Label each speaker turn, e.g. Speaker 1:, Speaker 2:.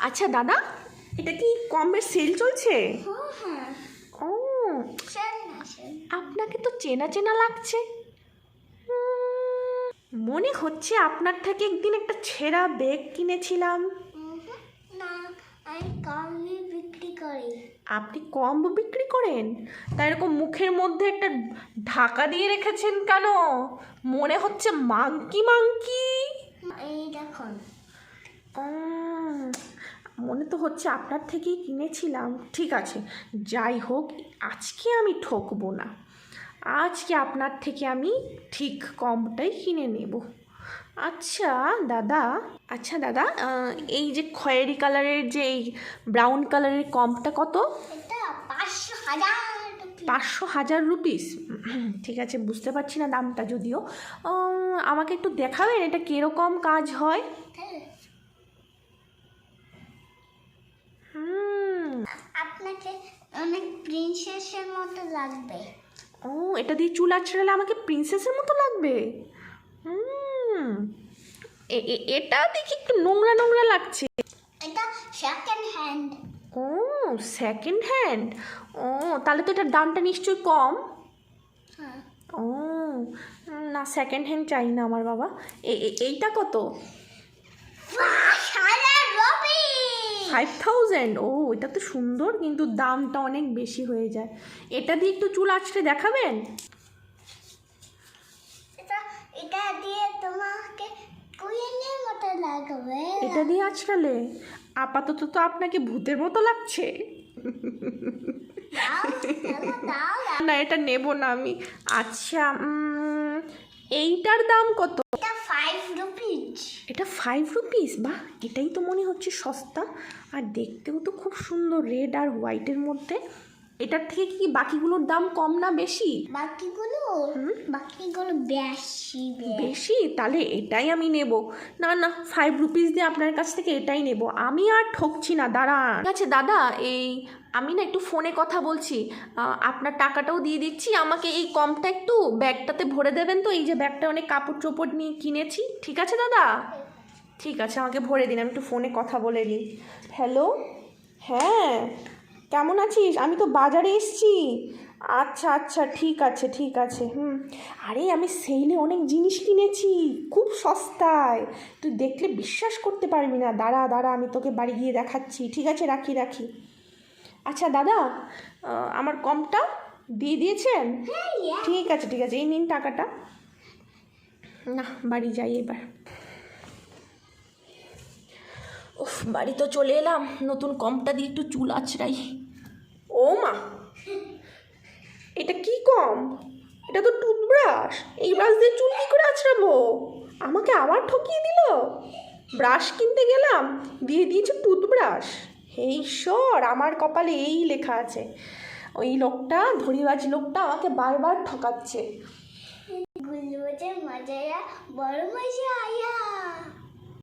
Speaker 1: আচ্ছা দাদা এটা কি কমের সেল চলছে?
Speaker 2: হ্যাঁ হ্যাঁ
Speaker 1: ও।
Speaker 2: শোন
Speaker 1: আপনাকে তো চেনা চেনা লাগছে। মনে হচ্ছে আপনার থেকে একদিন একটা ছেঁড়া ব্যাগ কিনেছিলাম। আপনি কম বিক্রি করেন? তা এরকম মুখের মধ্যে একটা ঢাকা দিয়ে রেখেছেন কেন? মনে হচ্ছে মাংকি মাংকি।
Speaker 2: এই দেখুন।
Speaker 1: মনে তো হচ্ছে আপনার থেকেই কিনেছিলাম। ঠিক আছে যাই হোক আজকে আমি ঠকবো না। আজকে আপনার থেকে আমি ঠিক কমটাই কিনে নেব। আচ্ছা দাদা আচ্ছা দাদা এই যে খয়েরি কালারের যে এই ব্রাউন কালারের কমটা কত?
Speaker 2: পাঁচশো হাজার টাকা।
Speaker 1: পাঁচশো হাজার রুপিস? ঠিক আছে বুঝতে পারছি না দামটা যদিও। আমাকে একটু দেখাবেন এটা কীরকম কাজ হয়
Speaker 2: হ্যাঁ,
Speaker 1: হুম
Speaker 2: আপনাকে অনেক প্রিন্সেসের মতো লাগবে।
Speaker 1: ও এটা দিয়ে চুল আঁচড়ালে আমাকে প্রিন্সেসের মতো লাগবে? হুম এ- এ- এটা দেখি একটু নোংরা নোংরা লাগছে।
Speaker 2: এটা সেকেন্ড হ্যান্ড
Speaker 1: ও সেকেন্ড হ্যান্ড ও তাহলে তো এটার দামটা নিশ্চয়ই কম।
Speaker 2: হ্যাঁ।
Speaker 1: ও না সেকেন্ড হ্যান্ড চাই না আমার বাবা। এইটা কত? ফাইভ থাউজেন্ড ও এটা তো সুন্দর কিন্তু দামটা অনেক বেশি হয়ে যায়। এটা দিয়ে একটু চুল আঁচড়ে দেখাবেন?
Speaker 2: এটা দিয়ে তোমাকে কুইনের মতো লাগবে।
Speaker 1: এটা দিয়ে আঁচড়ালে? আপাতত তো আপনাকে ভূতের মতো লাগছে। না এটা নেব না আমি। আচ্ছা এইটার দাম কত?
Speaker 2: এটা ফাইভ
Speaker 1: রুপিস বাহ এটাই তো মনে হচ্ছে সস্তা। আর দেখতেও তো খুব সুন্দর রেড আর হোয়াইটের মধ্যে। এটার থেকে কি বাকিগুলোর দাম কম না বেশি?
Speaker 2: বাকিগুলো? বাকিগুলো বেশি বেশি?
Speaker 1: তাহলে এটাই আমি নেব। না না ফাইভ রুপিস দিয়ে আপনার কাছ থেকে এটাই নেব। আমি আর ঠকছি না দাঁড়ান। ঠিক আছে দাদা এই আমি না একটু ফোনে কথা বলছি। আপনার টাকাটাও দিয়ে দিচ্ছি। আমাকে এই কমটা একটু ব্যাগটাতে ভরে দেবেন তো? এই যে ব্যাগটা অনেক কাপড় চোপড় নিয়ে কিনেছি। ঠিক আছে দাদা? ঠিক আছে আমাকে ভরে দিন আমি একটু ফোনে কথা বলে নিই। হ্যালো হ্যাঁ কেমন আছিস? আমি তো বাজারে এসছি। আচ্ছা আচ্ছা ঠিক আছে ঠিক আছে হুম। আরে আমি সেইলে অনেক জিনিস কিনেছি খুব সস্তায়। তুই দেখলে বিশ্বাস করতে পারবি না। দাঁড়া দাঁড়া আমি তোকে বাড়ি গিয়ে দেখাচ্ছি। ঠিক আছে রাখি রাখি। আচ্ছা দাদা আমার কমটা দিয়ে দিয়েছেন? ঠিক আছে ঠিক আছে এই নিন টাকাটা। না বাড়ি যাই এবার। বাড়ি তো চলে এলাম। নতুন কমটা দিয়ে একটু চুল আছড়াই। ও মা এটা কি কম? এটা তো টুথব্রাশ। এই ব্রাশ দিয়ে চুল কী করে আছড়াবো? আমাকে আবার ঠকিয়ে দিল? ব্রাশ কিনতে গেলাম দিয়ে দিয়েছে টুথব্রাশ। হে ঈশ্বর আমার কপালে এই লেখা আছে। ওই লোকটা ধরিবাজ লোকটা আমাকে বারবার ঠকাচ্ছে।
Speaker 2: বড় মজা আয়া